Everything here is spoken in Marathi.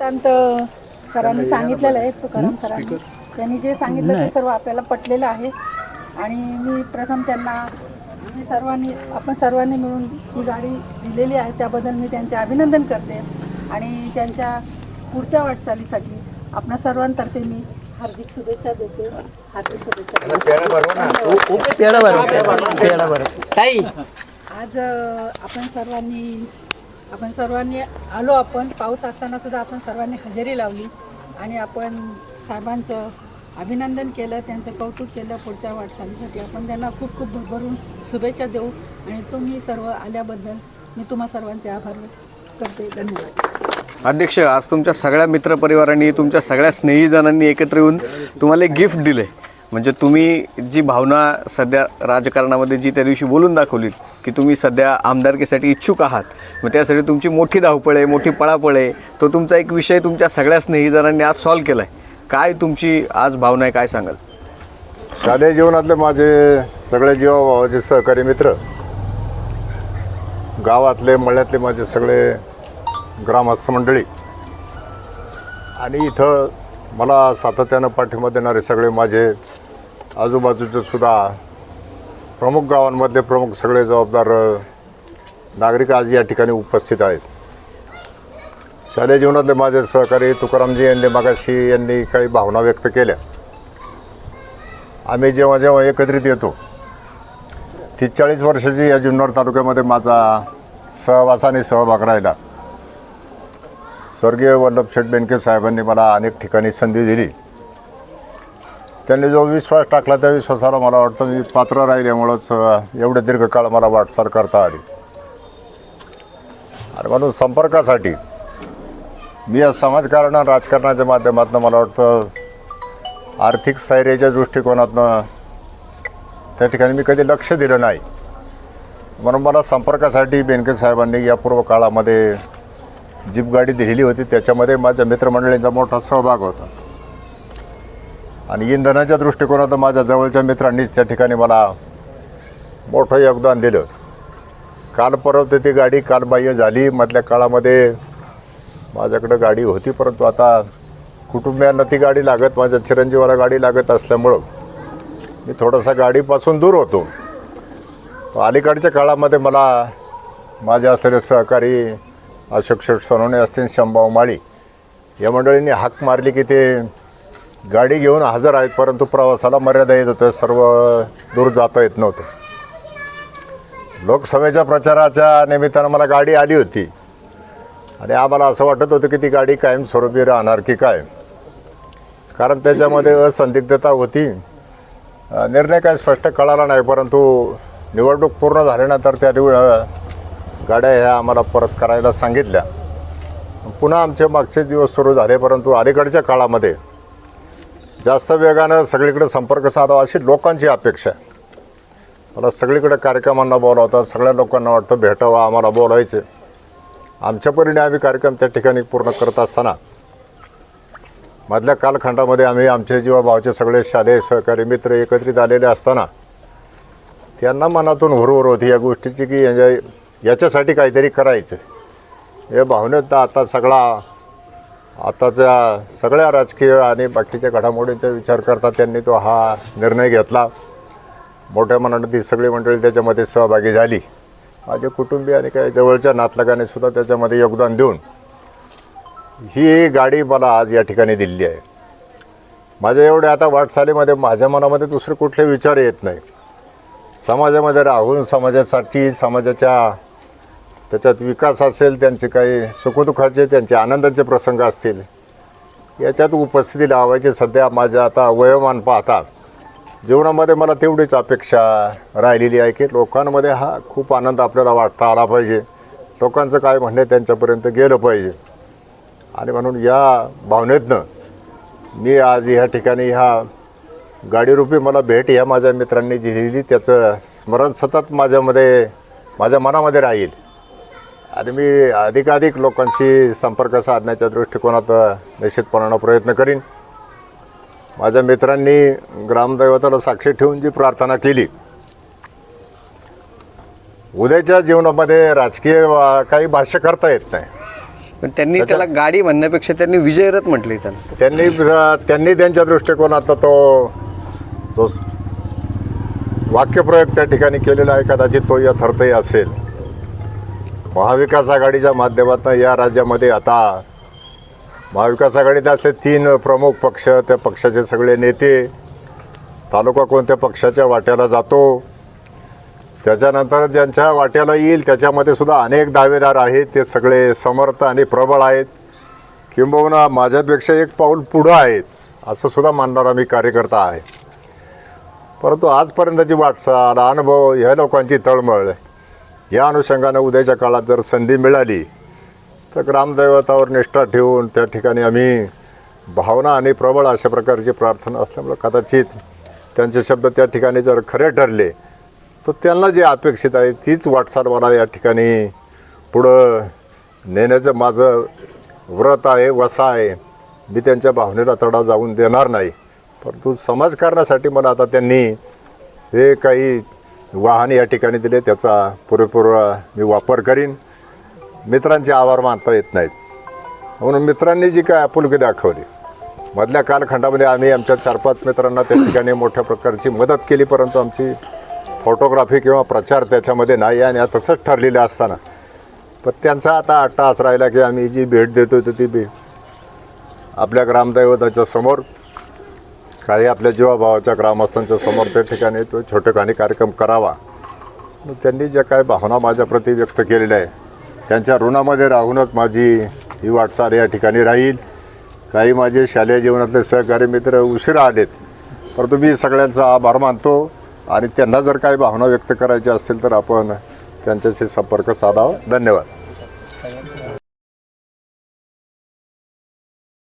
नितांत सरांनी सांगितलेलं आहे तुकाराम सरांनी. त्यांनी जे सांगितलं ते सर्व आपल्याला पटलेलं आहे. आणि मी प्रथम त्यांना मी सर्वांनी आपण सर्वांनी मिळून ही गाडी दिलेली आहे. त्याबद्दल मी त्यांचे अभिनंदन करते. आणि त्यांच्या पुढच्या वाटचालीसाठी आपणा सर्वांतर्फे मी हार्दिक शुभेच्छा देते. हार्दिक शुभेच्छा आज आपण सर्वांनी आपण सर्वांनी आलो आपण. पाऊस असताना सुद्धा आपण सर्वांनी हजेरी लावली आणि आपण साहेबांचं अभिनंदन केलं त्यांचं कौतुक केलं पुढच्या वाटचालीसाठी. आपण त्यांना खूप खूप भरभरून शुभेच्छा देऊ आणि तुम्ही सर्व आल्याबद्दल मी तुम्हा सर्वांचे आभार करते. धन्यवाद. अध्यक्ष आज तुमच्या सगळ्या मित्रपरिवारांनी तुमच्या सगळ्या स्नेहीजणांनी एकत्र येऊन तुम्हाला एक गिफ्ट दिले म्हणजे तुम्ही जी भावना सध्या राजकारणामध्ये जी त्या दिवशी बोलून दाखवली की तुम्ही सध्या आमदारकीसाठी इच्छुक आहात मग त्यासाठी तुमची मोठी धावपळ आहे मोठी पळापळ आहे तो तुमचा एक विषय तुमच्या सगळ्या स्नेहीजणांनी आज सॉल्व्ह केला आहे काय तुमची आज भावना आहे काय सांगाल? साध्या जीवनातले माझे सगळे जीवाभावाचे सहकारी मित्र गावातले मळ्यातले माझे सगळे ग्रामस्थ मंडळी आणि इथं मला सातत्यानं पाठिंबा देणारे सगळे माझे आजूबाजूचे सुद्धा प्रमुख गावांमधले प्रमुख सगळे जबाबदार नागरिक आज या ठिकाणी उपस्थित आहेत. शालेय जीवनातले माझे सहकारी तुकारामजी यांनी मागाशी यांनी काही भावना व्यक्त केल्या. आम्ही जेव्हा जेव्हा एकत्रित येतो ती चाळीस वर्षाची या जुन्नर तालुक्यामध्ये माझा सहवास आणि सहभाग राहिला. स्वर्गीय वल्लभ वल्लभशेठ बेनके साहेबांनी मला अनेक ठिकाणी संधी दिली. त्यांनी जो विश्वास टाकला त्या विश्वासाला मला वाटतं मी पात्र राहिल्यामुळंच एवढं दीर्घकाळ मला वाटचाल करता आली. आणि म्हणून संपर्कासाठी मी या समाजकारण आणि राजकारणाच्या माध्यमातून मला वाटतं आर्थिक स्थैर्याच्या दृष्टिकोनातनं त्या ठिकाणी मी कधी लक्ष दिलं नाही. म्हणून मला संपर्कासाठी बेनके साहेबांनी या पूर्व काळामध्ये जीप गाडी दिलेली होती. त्याच्यामध्ये माझ्या मित्रमंडळींचा मोठा सहभाग होता. आणि इंधनाच्या दृष्टिकोनात माझ्या जवळच्या मित्रांनीच त्या ठिकाणी मला मोठं योगदान दिलं. काल परत ती गाडी कालबाह्य झाली. मधल्या काळामध्ये माझ्याकडं गाडी होती परंतु आता कुटुंबियांना ती गाडी लागत माझ्या चिरंजीवाला गाडी लागत असल्यामुळं मी थोडासा गाडीपासून दूर होतो. अलीकडच्या काळामध्ये मला माझे असलेले सहकारी अशोक शेठ सोनवणे असतील शंभाव माळी या मंडळींनी हाक मारली की ते गाडी घेऊन हजर आहेत परंतु प्रवासाला मर्यादा येत होतं सर्व दूर जाता येत नव्हतं. लोकसभेच्या प्रचाराच्या निमित्तानं मला गाडी आली होती. आणि आम्हाला असं वाटत होतं की ती गाडी कायमस्वरूपी राहणार की काय? कारण त्याच्यामध्ये असंदिग्धता होती. निर्णय काय स्पष्ट कळाला नाही परंतु निवडणूक पूर्ण झाल्यानंतर त्या निव गाड्या ह्या आम्हाला परत करायला सांगितल्या. पुन्हा आमचे मागचे दिवस सुरू झाले परंतु अलीकडच्या काळामध्ये जास्त वेगानं सगळीकडे संपर्क साधावा अशी लोकांची अपेक्षा आहे. मला सगळीकडे कार्यक्रमांना बोलावतात सगळ्या लोकांना वाटतं भेटावं आम्हाला बोलायचे. आमच्या परीने आम्ही कार्यक्रम त्या ठिकाणी पूर्ण करत असताना मधल्या कालखंडामध्ये आम्ही आमचे जीवाभावाचे सगळे शालेय सहकारी मित्र एकत्रित आलेले असताना त्यांना मनातून हुरहुर होती या गोष्टीची की यांच्या याच्यासाठी काहीतरी करायचं. या भावनेत आता सगळा आताच्या सगळ्या राजकीय आणि बाकीच्या घडामोडींचा विचार करता त्यांनी तो हा निर्णय घेतला. मोठ्या मनानं ती सगळी मंडळी त्याच्यामध्ये सहभागी झाली. माझे कुटुंबीय आणि काही जवळच्या नातलगाने सुद्धा त्याच्यामध्ये योगदान देऊन ही गाडी मला आज या ठिकाणी दिलेली आहे. माझ्या एवढ्या आता वाटचालीमध्ये माझ्या मनामध्ये दुसरे कुठले विचार येत नाही. समाजामध्ये राहून समाजासाठी समाजाच्या त्याच्यात विकास असेल त्यांचे काही सुखदुःखाचे त्यांचे आनंदाचे प्रसंग असतील. याच्यात उपस्थिती लावायची सध्या माझ्या आता वयोमान पाहता जीवनामध्ये मला तेवढीच अपेक्षा राहिलेली आहे की लोकांमध्ये हा खूप आनंद आपल्याला वाटता आला पाहिजे. लोकांचं काय म्हणणे त्यांच्यापर्यंत गेलं पाहिजे. आणि म्हणून या भावनेतनं मी आज ह्या ठिकाणी ह्या गाडीरूपी मला भेट ह्या माझ्या मित्रांनी जी दिली त्याचं स्मरण सतत माझ्यामध्ये माझ्या मनामध्ये राहील. आणि मी अधिकाधिक लोकांशी संपर्क साधण्याच्या दृष्टिकोनात निश्चितपणानं प्रयत्न करीन. माझ्या मित्रांनी ग्रामदैवताला साक्षी ठेवून जी प्रार्थना केली उद्याच्या जीवनामध्ये राजकीय काही भाष्य करता येत नाही. पण त्यांनी त्याला गाडी म्हणण्यापेक्षा त्यांनी विजयरथ म्हटले त्यांनी त्यांनी त्यांच्या दृष्टिकोनात तो तो वाक्यप्रयोग त्या ठिकाणी केलेला आहे कदाचित तो यथार्थही असेल. महाविकास आघाडीच्या माध्यमातून या राज्यामध्ये आता महाविकास आघाडीत असे तीन प्रमुख पक्ष त्या पक्षाचे सगळे नेते तालुका कोणत्या पक्षाच्या वाट्याला जातो त्याच्यानंतर ज्यांच्या वाट्याला येईल त्याच्यामध्ये सुद्धा अनेक दावेदार आहेत ते सगळे समर्थ आणि प्रबळ आहेत. किंबहुना माझ्यापेक्षा एक पाऊल पुढं आहेत असं सुद्धा मानणारा मी कार्यकर्ता आहे. परंतु आजपर्यंतची वाटचाल अनुभव ह्या लोकांची तळमळ या अनुषंगानं उद्याच्या काळात जर संधी मिळाली तर ग्रामदैवतावर निष्ठा ठेवून त्या ठिकाणी आम्ही भावना आणि प्रबळ अशा प्रकारची प्रार्थना असल्यामुळं कदाचित त्यांचे शब्द त्या ठिकाणी जर खरे ठरले तर त्यांना जे अपेक्षित आहे तीच वाटचाल मला या ठिकाणी पुढं नेण्याचं माझं व्रत आहे वसा आहे मी त्यांच्या भावनेला तडा जाऊन देणार नाही. परंतु समाजकारणासाठी मला आता त्यांनी हे काही वाहन या ठिकाणी दिले त्याचा पुरेपूर मी वापर करीन. मित्रांचे आभार मानता येत नाहीत. म्हणून मित्रांनी जी काय आपुलकी दाखवली मधल्या कालखंडामध्ये आम्ही आमच्या चार पाच मित्रांना त्या ठिकाणी मोठ्या प्रकारची मदत केली परंतु आमची फोटोग्राफी किंवा प्रचार त्याच्यामध्ये नाही आणि तसंच ठरलेलं असताना. पण त्यांचा आता अट्टास राहिला की आम्ही जी भेट देतो ती भेट आपल्या ग्रामदैवताच्या समोर काळी आपल्या जीवाभावाच्या ग्रामस्थांच्या समोर त्या ठिकाणी तो छोटेखानी कार्यक्रम करावा. मग त्यांनी ज्या काय भावना माझ्याप्रती व्यक्त केलेल्या आहे त्यांच्या ऋणामध्ये राहूनच माझी ही वाटचाल या ठिकाणी राहील. काही माझे शालेय जीवनातले सहकारी मित्र उशिरा आलेत. परंतु मी सगळ्यांचा आभार मानतो आणि त्यांना जर काही भावना व्यक्त करायच्या असतील तर आपण त्यांच्याशी संपर्क साधावा. धन्यवाद.